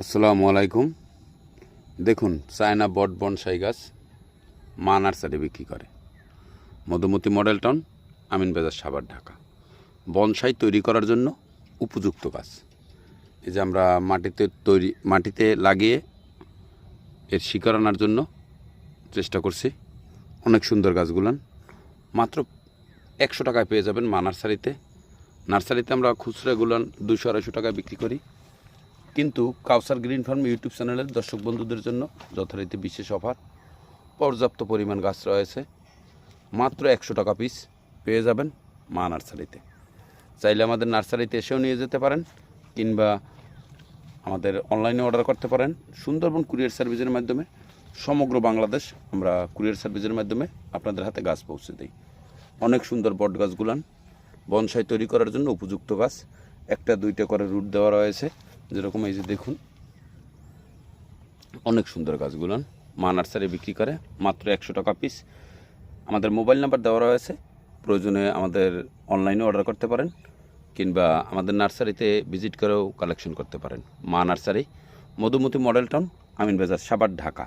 আসসালামু আলাইকুম। দেখুন, চায়না বট বনসাই গাছ মা নার্সারি বিক্রি করে। মধুমতি মডেল টাউন, আমিন বাজার, সাভার, ঢাকা। বনসাই তৈরি করার জন্য উপযুক্ত গাছ। এই যে আমরা মাটিতে তৈরি, মাটিতে লাগিয়ে এর শিকার আনার জন্য চেষ্টা করছি। অনেক সুন্দর গাছগুলান। মাত্র একশো টাকায় পেয়ে যাবেন মা নার্সারিতে। নার্সারিতে আমরা খুচরাগুলান দুশো আড়াইশো টাকায় বিক্রি করি। কিন্তু কাউসার গ্রিন ফার্ম ইউটিউব চ্যানেলের দর্শক বন্ধুদের জন্য যথারীতি বিশেষ অফার। পর্যাপ্ত পরিমাণ গাছ রয়েছে। মাত্র একশো টাকা পিস পেয়ে যাবেন মা নার্সারিতে। চাইলে আমাদের নার্সারিতে এসেও নিয়ে যেতে পারেন কিংবা আমাদের অনলাইনে অর্ডার করতে পারেন। সুন্দরবন কুরিয়ার সার্ভিসের মাধ্যমে সমগ্র বাংলাদেশ আমরা কুরিয়ার সার্ভিসের মাধ্যমে আপনাদের হাতে গাছ পৌঁছে দিই। অনেক সুন্দর বট গাছগুলান, বনসাই তৈরি করার জন্য উপযুক্ত গাছ। একটা, দুইটা করে রুট দেওয়া রয়েছে। যেরকম এই যে দেখুন, অনেক সুন্দর গাছগুলান মা নার্সারি বিক্রি করে, মাত্র একশো টাকা পিস আমাদের মোবাইল নাম্বার দেওয়া রয়েছে। প্রয়োজনে আমাদের অনলাইনে অর্ডার করতে পারেন, কিংবা আমাদের নার্সারিতে ভিজিট করেও কালেকশন করতে পারেন। Maa nursery, Madhumati model town, Amin Bazar Savar Dhaka.